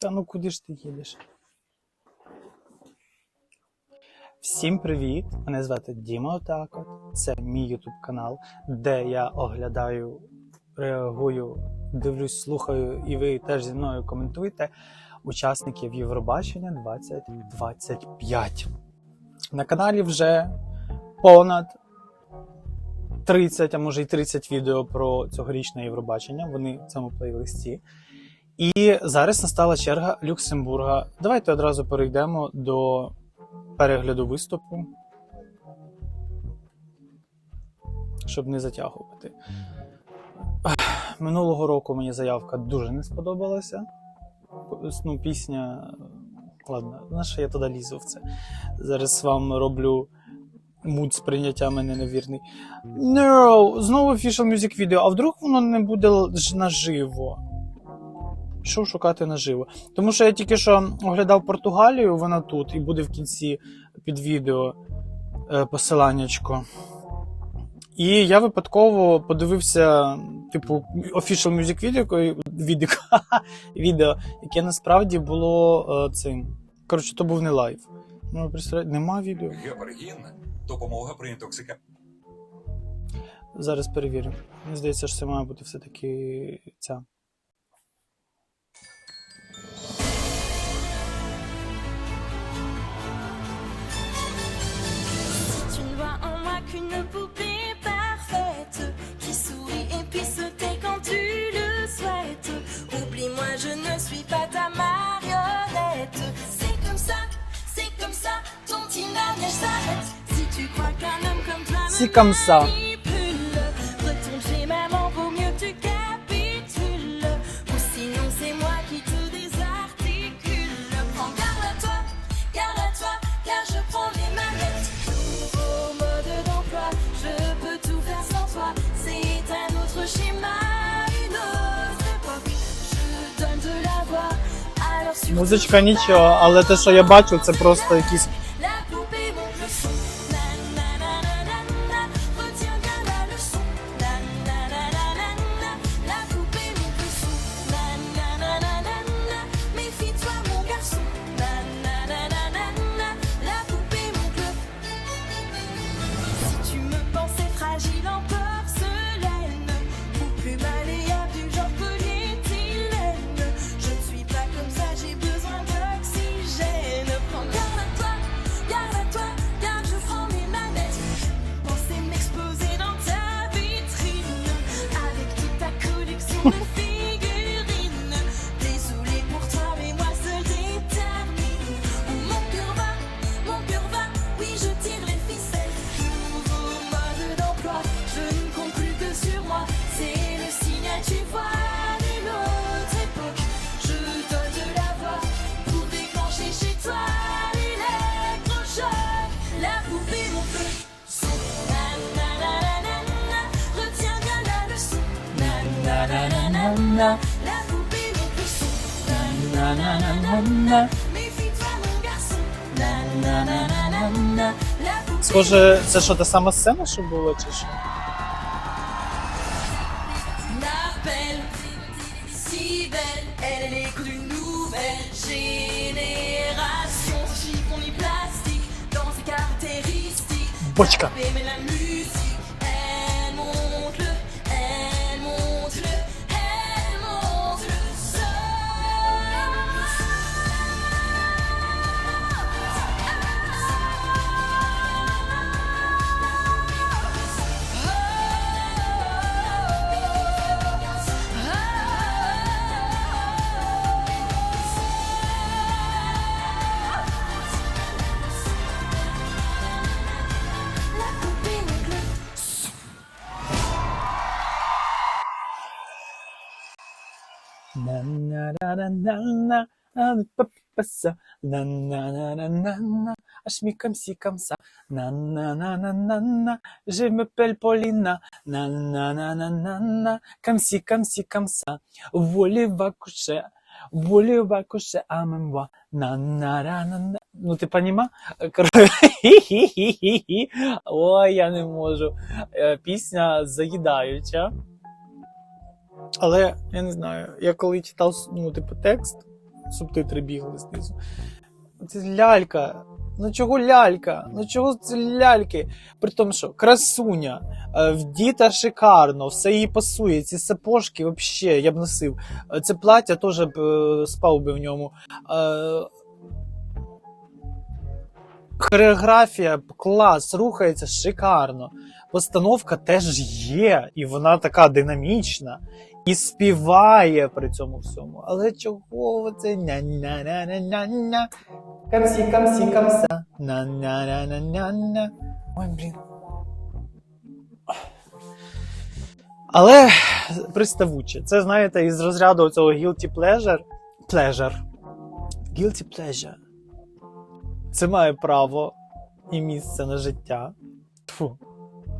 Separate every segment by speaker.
Speaker 1: Та ну куди ж ти їдеш? Всім привіт! Мене звати Діма Отакот. Це мій ютуб канал, де я оглядаю, реагую, дивлюсь, слухаю, і ви теж зі мною коментуєте учасників Євробачення 2025. На каналі вже понад 30, а може й 30 відео про цьогорічне Євробачення. Вони в цьому плейлисті. І зараз настала черга Люксембурга. Давайте одразу перейдемо до перегляду виступу, щоб не затягувати. Минулого року мені заявка дуже не сподобалася. Ну, пісня. Ладно, на я туди лізу в це? Зараз вам роблю муд сприйняття мене невірний. No, знову official music video. А вдруг воно не буде наживо? Пішов шукати наживо. Тому що я тільки що оглядав Португалію, вона тут, і буде в кінці під відео е, посиланнячко. І я випадково подивився, типу, official music яке- відео, відео, яке насправді було е, цим. Коротше, то був не лайв. Ну, представляєте, нема відео.
Speaker 2: Гепаргін допомога при інтоксикації.
Speaker 1: Зараз перевірю. Мені здається, що це має бути все-таки ця.
Speaker 3: voix, alors sur
Speaker 1: Музичка нічого, але те, що я бачу, це просто якісь.
Speaker 3: Na na na na na na La poupée Na na na na na Méfie-toi mon garçon Na na na La
Speaker 1: Схоже, це що та сама сцена, що була, чи що?
Speaker 3: m'appelle si belle, elle est d'une nouvelle génération. Chiffon ni plastique dans ses caractéristiques.
Speaker 1: Бочка.
Speaker 3: Mais la musique,
Speaker 1: на на аж ми comme comme ça je m'appelle Paulina comme si comme si comme ça coucher voulez-vous coucher à moi на на на на на ну ти поніма? Ой, я не можу. Е, Пісня заїдаюча. Але я не знаю, я коли читав ну, типу, текст, субтитри бігли знизу. Це лялька. Ну чого лялька? Ну чого це ляльки? При тому, що красуня, е, вдіта шикарно, все їй пасує. Ці сапожки взагалі я б носив. Е, Це плаття теж б е, спав би в ньому. Хореографія клас, рухається шикарно. Постановка теж є, і вона така динамічна. І співає при цьому всьому. Але чого це ня-ня-ня-ня-ня-ня? Камсі, камсі, камса. На-ня-ня-ня-ня-ня. Ой, блін. Але приставуче. Це, знаєте, із розряду цього guilty pleasure. Pleasure. Guilty pleasure. Це має право і місце на життя. Тфу.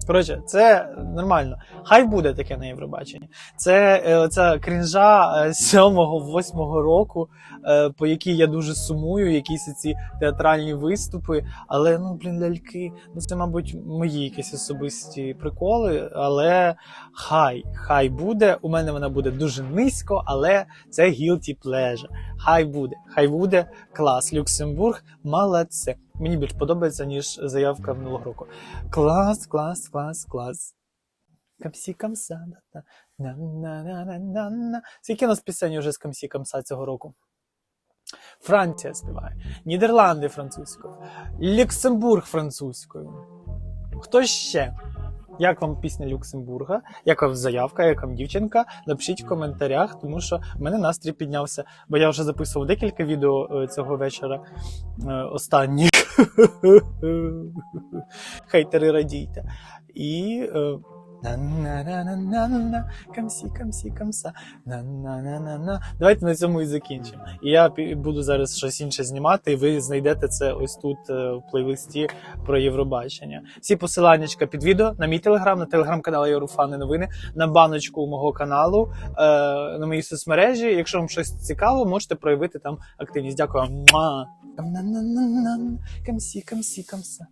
Speaker 1: Коротше, це нормально. Хай буде таке на Євробаченні. Це е, ця крінжа 7-8 року, е, по якій я дуже сумую, якісь ці театральні виступи. Але ну, блін, ляльки, ну це, мабуть, мої якісь особисті приколи. Але хай, хай буде. У мене вона буде дуже низько, але це guilty pleasure. Хай буде, хай буде клас. Люксембург, молодце. Мені більш подобається, ніж заявка минулого року. Клас, клас, клас, клас. Камсі камса. Скільки у нас пісень вже з камсі камса цього року? Франція співає, Нідерланди французькою, Люксембург французькою. Хто ще? Як вам пісня Люксембурга? Як вам заявка, як вам дівчинка? Напишіть в коментарях, тому що в мене настрій піднявся, бо я вже записував декілька відео е, цього вечора. Е, Останніх. Хейтери радійте. І. на-на-на-на-на-на, камсі, камсі, камса. На-на-на-на-на. Давайте на цьому і закінчимо. І я буду зараз щось інше знімати, і ви знайдете це ось тут е, в плейлисті про Євробачення. Всі посиланнячка під відео на мій телеграм, на телеграм-канал Єврофани новини, на баночку мого каналу, е, на мої соцмережі. Якщо вам щось цікаво, можете проявити там активність. Дякую вам. Камсі, камсі, камса.